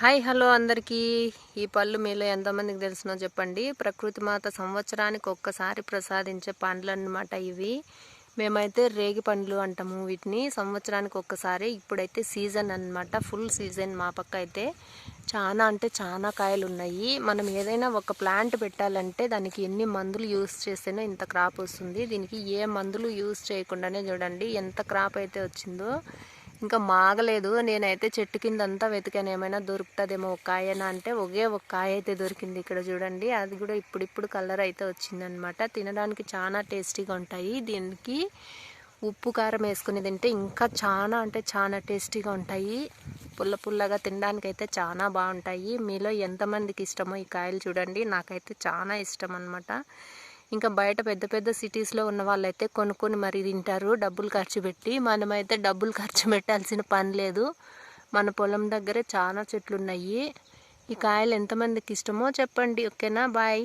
Hi hello అందరికీ. ఈ పళ్ళు మీలో ఎంతమందికి తెలిసినో చెప్పండి. ప్రకృతి మాత సంవత్సరానికి ఒక్కసారి ప్రసాదించే పండ్లు అన్నమాట ఇవి. మేమైతే రేగి పండ్లు అంటాము వీటిని. సంవత్సరానికి ఒక్కసారి. ఇప్పుడైతే సీజన్ అన్నమాట. ఫుల్ సీజన్ మా పక్క అయితే. చాలా అంటే చాలా కాయలు ఉన్నాయి మనం ఏదైనా ఒక ప్లాంట్ పెట్టాలంటే దానికి ఎన్ని మందులు యూస్ చేస్తేనే ఇంత క్రాప్ వస్తుంది. దీనికి ఏ మందులు యూస్ చేయకుండానే చూడండి ఎంత క్రాప్ అయితే వచ్చిందో. ఇంకా మాగలేదు. నేనైతే చెట్టు కింద అంతా వెతికాను. ఏమైనా దొరుకుతుందేమో ఒక కాయనా అంటే ఒకే ఒక కాయ అయితే దొరికింది ఇక్కడ చూడండి. అది కూడా ఇప్పుడిప్పుడు కలర్ అయితే వచ్చిందనమాట తినడానికి చాలా టేస్టీగా ఉంటాయి. దీనికి ఉప్పు కారం వేసుకుని తింటే ఇంకా చాలా అంటే చాలా టేస్టీగా ఉంటాయి. పుల్ల పుల్లగా తినడానికి అయితే చాలా బాగుంటాయి. మీలో ఎంతమందికి ఇష్టమో ఈ కాయలు చూడండి. నాకైతే చాలా ఇష్టం అనమాట ఇంకా బయట పెద్ద పెద్ద సిటీస్లో ఉన్న వాళ్ళైతే కొనుక్కొని మరీ తింటారు. డబ్బులు ఖర్చు పెట్టి మనమైతే డబ్బులు ఖర్చు పెట్టాల్సిన పని లేదు. మన పొలం దగ్గరే చాలా చెట్లు ఉన్నాయి ఈ కాయలు ఎంతమందికి ఇష్టమో చెప్పండి. ఓకేనా? బాయ్.